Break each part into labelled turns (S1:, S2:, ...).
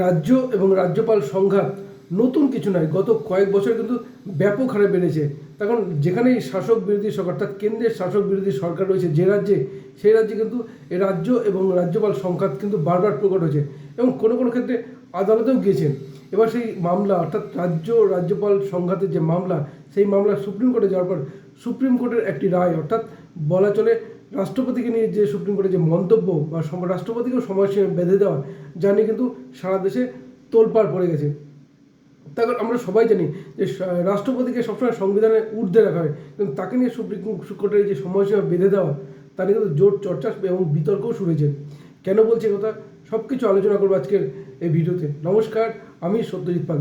S1: রাজ্য এবং রাজ্যপাল সংঘাত নতুন কিছু নয়। গত কয়েক বছর কিন্তু ব্যাপক হারে বেড়েছে। তখন যেখানেই শাসক বিরোধী সরকার অর্থাৎ কেন্দ্রের শাসক বিরোধী সরকার রয়েছে যে রাজ্যে, সেই রাজ্যে কিন্তু এই রাজ্য এবং রাজ্যপাল সংঘাত কিন্তু বারবার প্রকট হয়েছে এবং কোনো কোনো ক্ষেত্রে আদালতেও গিয়েছেন। এবার সেই মামলা, অর্থাৎ রাজ্য, রাজ্যপাল সংঘাতের যে মামলা, সেই মামলা সুপ্রিম কোর্টে যাওয়ার পর সুপ্রিম কোর্টের একটি রায়, অর্থাৎ বলা চলে রাষ্ট্রপতিকে নিয়ে যে সুপ্রিম কোর্টের যে মন্তব্য বা রাষ্ট্রপতিকেও সময়সীমা বেঁধে দেওয়া যা নিয়ে কিন্তু সারা দেশে তোলপাড় পড়ে গেছে। তারপর আমরা সবাই জানি যে রাষ্ট্রপতিকে সবসময় সংবিধানে ঊর্ধ্বে রাখা হয়। কিন্তু তাকে নিয়ে সুপ্রিম কোর্টের যে সময়সীমা বেঁধে দেওয়া তা নিয়ে কিন্তু জোর চর্চা এবং বিতর্কও শুরু হয়েছে। কেন বলছে কথা? সব কিছু আলোচনা করব আজকের এই ভিডিওতে। নমস্কার, আমি সত্যজিৎ পাল।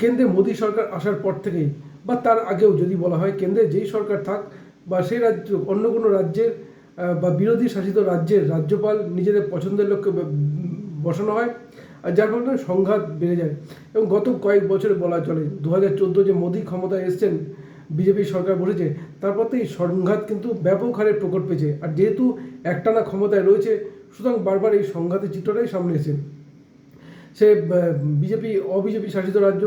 S1: কেন্দ্রে মোদী সরকার আসার পর থেকেই, বা তার আগেও যদি বলা হয়, কেন্দ্রে যেই সরকার থাক বা সেই রাজ্য, অন্য কোনো রাজ্যের বা বিরোধী শাসিত রাজ্যের রাজ্যপাল নিজেদের পছন্দের লোককে বসানো হয়, আর যার ফলে সংঘাত বেড়ে যায়। এবং গত কয়েক বছরে বলা চলে দু হাজার চোদ্দ যে মোদী ক্ষমতায় এসছেন, বিজেপি সরকার বলেছে তারপর থেকে এই সংঘাত কিন্তু ব্যাপক হারে প্রকট পেয়েছে। আর যেহেতু একটানা ক্ষমতায় রয়েছে, সুতরাং বারবার এই সংঘাতের চিত্রটাই সামনে এসেছে। সে বিজেপি, অবিজেপি শাসিত রাজ্য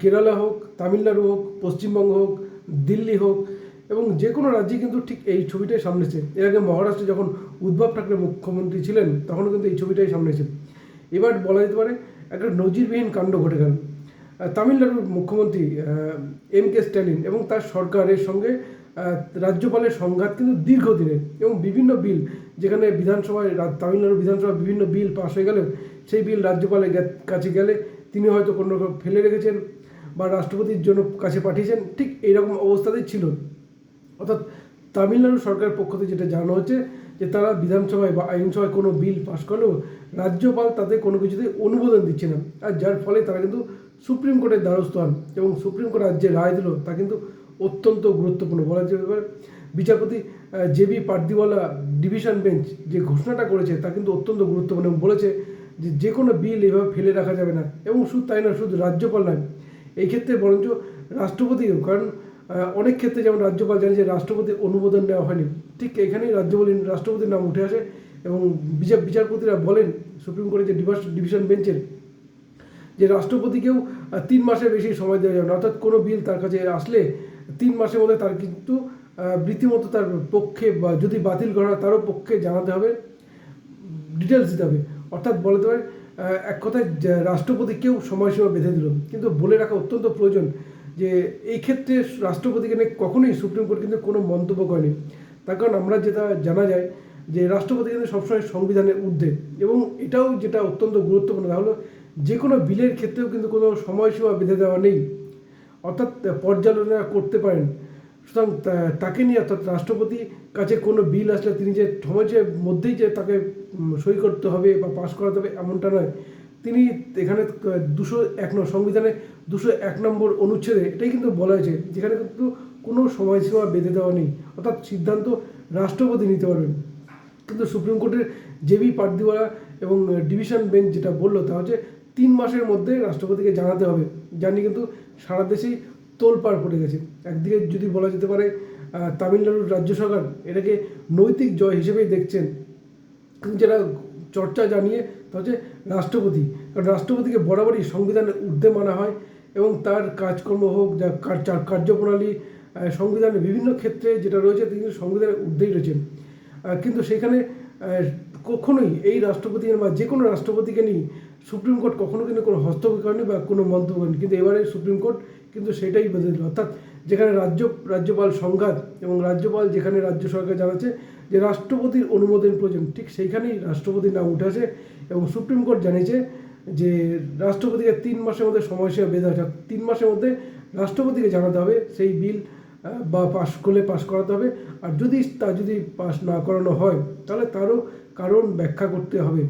S1: কেরালা হোক, তামিলনাড়ু হোক, পশ্চিমবঙ্গ হোক, দিল্লি হোক এবং যে কোনো রাজ্যে কিন্তু ঠিক এই ছবিটাই সামনে এসেছে এর আগে মহারাষ্ট্রে যখন উদ্ভব ঠাকরে মুখ্যমন্ত্রী ছিলেন, তখনও কিন্তু এই ছবিটাই সামনে এসেছে এবার বলা যেতে পারে একটা নজিরবিহীন কাণ্ড ঘটে গেল। তামিলনাড়ুর মুখ্যমন্ত্রী এম কে স্ট্যালিন এবং তার সরকারের সঙ্গে রাজ্যপালের সংঘাত কিন্তু দীর্ঘদিনের এবং বিভিন্ন বিল যেখানে বিধানসভায় তামিলনাড়ু বিধানসভায় বিভিন্ন বিল পাশ হয়ে গেলেও সেই বিল রাজ্যপালের কাছে গেলে তিনি হয়তো কোনো রকম ফেলে রেখেছেন বা রাষ্ট্রপতির জন্য কাছে পাঠিয়েছেন, ঠিক এইরকম অবস্থাতেই ছিল। অর্থাৎ তামিলনাড়ু সরকারের পক্ষ থেকে যেটা জানানো হচ্ছে যে তারা বিধানসভায় বা আইনসভায় কোনো বিল পাশ করলেও রাজ্যপাল তাদের কোনো কিছুতে অনুমোদন দিচ্ছে না। আর যার ফলে তারা কিন্তু সুপ্রিম কোর্টের দ্বারস্থ হন এবং সুপ্রিম কোর্ট আজ যে রায় দিল, তা কিন্তু অত্যন্ত গুরুত্বপূর্ণ। বলা যেতে পারে বিচারপতি J B Pardiwala division bench যে ঘোষণাটা করেছে তা কিন্তু অত্যন্ত গুরুত্বপূর্ণ এবং বলেছে যে যে কোনো বিল এভাবে ফেলে রাখা যাবে না এবং শুধু তাই না শুধু রাজ্যপাল নয়, এই ক্ষেত্রে বরঞ্চ রাষ্ট্রপতিও, কারণ অনেক ক্ষেত্রে যেমন রাজ্যপাল জানি যে রাষ্ট্রপতির অনুমোদন নেওয়া হয়নি। ঠিক এখানেই রাজ্যপাল রাষ্ট্রপতির নাম উঠে আসে এবং বিচার বিচারপতিরা বলেন, সুপ্রিম কোর্টের যে ডিভিশন বেঞ্চের যে রাষ্ট্রপতিকেও তিন মাসের বেশি সময় দেওয়া যাবে না। অর্থাৎ কোনো বিল তার কাছে আসলে তিন মাসের মধ্যে তার কিন্তু রীতিমতো তার পক্ষে বা যদি বাতিল করা তারও পক্ষে জানাতে হবে ডিটেলস দিতে হবে। অর্থাৎ বলতে পারে এক কথায় রাষ্ট্রপতিকেও সময়সীমা বেঁধে দিল। কিন্তু বলে রাখা অত্যন্ত প্রয়োজন। যে এই ক্ষেত্রে রাষ্ট্রপতিকে কখনোই সুপ্রিম কোর্ট কিন্তু কোনো মন্তব্য করেনি। তার কারণ আমরা যেটা জানা যায় যে রাষ্ট্রপতি কিন্তু সবসময় সংবিধানের ঊর্ধ্বে এবং এটাও যেটা অত্যন্ত গুরুত্বপূর্ণ তা হলো যে কোনো বিলের ক্ষেত্রেও কিন্তু কোনো সময়সীমা বেঁধে দেওয়া নেই। অর্থাৎ পর্যালোচনা করতে পারেন। সুতরাং তাকে নিয়ে অর্থাৎ রাষ্ট্রপতি কাছে কোনো বিল আসলে তিনি যে সমাজের মধ্যেই যে তাকে সই করতে হবে বা পাশ করাতে হবে এমনটা নয়। তিনি এখানে দুশো এক নম্বর সংবিধানে দুশো এক নম্বর অনুচ্ছেদে এটাই কিন্তু বলা হয়েছে, যেখানে কিন্তু কোনো সময়সীমা বেঁধে দেওয়া নেই, অর্থাৎ সিদ্ধান্ত রাষ্ট্রপতি নিতে পারবেন। কিন্তু সুপ্রিম কোর্টের জেবি পার্দিওয়ালা এবং ডিভিশন বেঞ্চ যেটা বলল, তা হচ্ছে তিন মাসের মধ্যে রাষ্ট্রপতিকে জানাতে হবে। জানি কিন্তু সারা দেশেই তোলপাড় পড়ে গেছে। একদিকে যদি বলা যেতে পারে তামিলনাড়ুর রাজ্য সরকার এটাকে নৈতিক জয় হিসেবেই দেখছেন। যেটা চর্চা জানিয়ে, তা হচ্ছে রাষ্ট্রপতি। কারণ রাষ্ট্রপতিকে বরাবরই সংবিধানের ঊর্ধ্বে মানা হয় এবং তার কাজকর্ম হোক, যা কার- কার- কার্যপ্রণালী সংবিধানের বিভিন্ন ক্ষেত্রে যেটা রয়েছে তিনি সংবিধানের ঊর্ধ্বেই রয়েছেন। কিন্তু সেখানে কখনোই এই রাষ্ট্রপতি বা যে কোনো রাষ্ট্রপতিকে নিয়ে সুপ্রিম কোর্ট কখনো কিন্তু কোনো হস্তক্ষেপ করেনি বা কোনো মন্তব্য করেনি। কিন্তু এবারে সুপ্রিম কোর্ট কিন্তু সেটাই বেঁধে দিল। অর্থাৎ যেখানে রাজ্য, রাজ্যপাল সংঘাত এবং রাজ্যপাল যেখানে রাজ্য সরকার জানাচ্ছে যে রাষ্ট্রপতির অনুমোদন প্রয়োজন, ঠিক সেইখানেই রাষ্ট্রপতির নাম উঠে আসে এবং সুপ্রিম কোর্ট জানিয়েছে যে রাষ্ট্রপতিকে তিন মাসের মধ্যে সময়সীমা বেঁধে আছে তিন মাসের মধ্যে রাষ্ট্রপতিকে জানাতে হবে, সেই বিল বা পাশ করলে পাশ করাতে হবে, আর যদি তা যদি পাশ না করানো হয়, তাহলে তারও কারণ ব্যাখ্যা করতে হবে।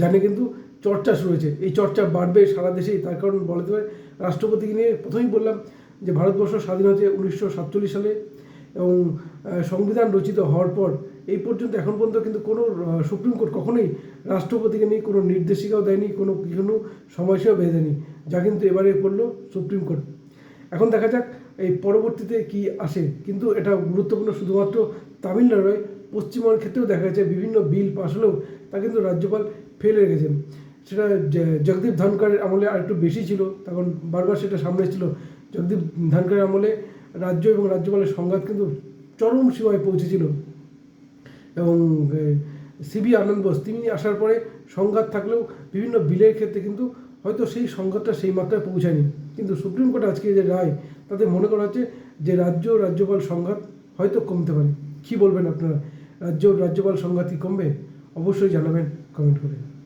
S1: জানে কিন্তু চর্চা শুরু হয়েছে, এই চর্চা বাড়বে সারা দেশেই, তার কারণ বলতে পারে রাষ্ট্রপতিকে নিয়ে প্রথমেই বললাম যে ভারতবর্ষ স্বাধীন হয়েছে উনিশশো সাতচল্লিশ সালে এবং সংবিধান রচিত হওয়ার পর এই পর্যন্ত এখন পর্যন্ত কিন্তু কোনো সুপ্রিম কোর্ট কখনোই রাষ্ট্রপতিকে নিয়ে কোনো নির্দেশিকাও দেয়নি, কোনো কোনো সময়সীমা বেঁধে দেয়নি, যা কিন্তু এবারে করল সুপ্রিম কোর্ট। এখন দেখা যাক এই পরবর্তীতে কি আসে, কিন্তু এটা গুরুত্বপূর্ণ শুধুমাত্র তামিলনাড়ু নয় পশ্চিমবঙ্গের ক্ষেত্রেও দেখা যাচ্ছে বিভিন্ন বিল পাস হলেও তা কিন্তু রাজ্যপাল ফেলে রেখেছেন সেটা জগদীপ ধনকরের আমলে আর একটু বেশি ছিল, তখন বারবার সেটা সামনে ছিল জগদীপ ধনকরের আমলে রাজ্য এবং রাজ্যপালের সংঘাত কিন্তু চরম সীমায় পৌঁছেছিল। এবং সিবি আনন্দ বোস, তিনি আসার পরে সংঘাত থাকলেও বিভিন্ন বিলের ক্ষেত্রে কিন্তু হয়তো সেই সংঘাতটা সেই মাত্রায় পৌঁছায়নি। কিন্তু সুপ্রিম কোর্ট আজকে যে রায়, তাতে মনে করা হচ্ছে যে রাজ্য রাজ্যপাল সংঘাত হয়তো কমতে পারে। কী বলবেন আপনারা? রাজ্য রাজ্যপাল সংঘাত কি কমবে? অবশ্যই জানাবেন কমেন্ট করে।